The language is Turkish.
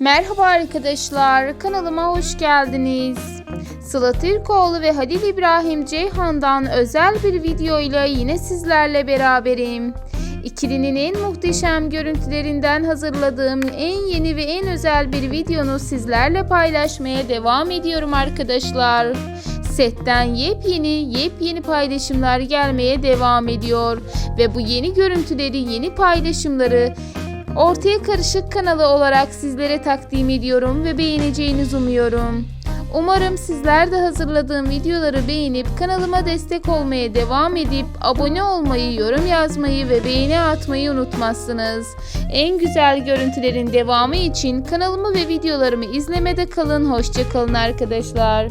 Merhaba arkadaşlar, kanalıma hoş geldiniz. Sıla Türkoğlu ve Halil İbrahim Ceyhan'dan özel bir video ile yine sizlerle beraberim. İkilinin en muhteşem görüntülerinden hazırladığım en yeni ve en özel bir videonu sizlerle paylaşmaya devam ediyorum arkadaşlar. Setten yepyeni yepyeni paylaşımlar gelmeye devam ediyor ve bu yeni görüntüleri, yeni paylaşımları Ortaya Karışık kanalı olarak sizlere takdim ediyorum ve beğeneceğinizi umuyorum. Umarım sizler de hazırladığım videoları beğenip kanalıma destek olmaya devam edip abone olmayı, yorum yazmayı ve beğeni atmayı unutmazsınız. En güzel görüntülerin devamı için kanalımı ve videolarımı izlemede kalın. Hoşçakalın arkadaşlar.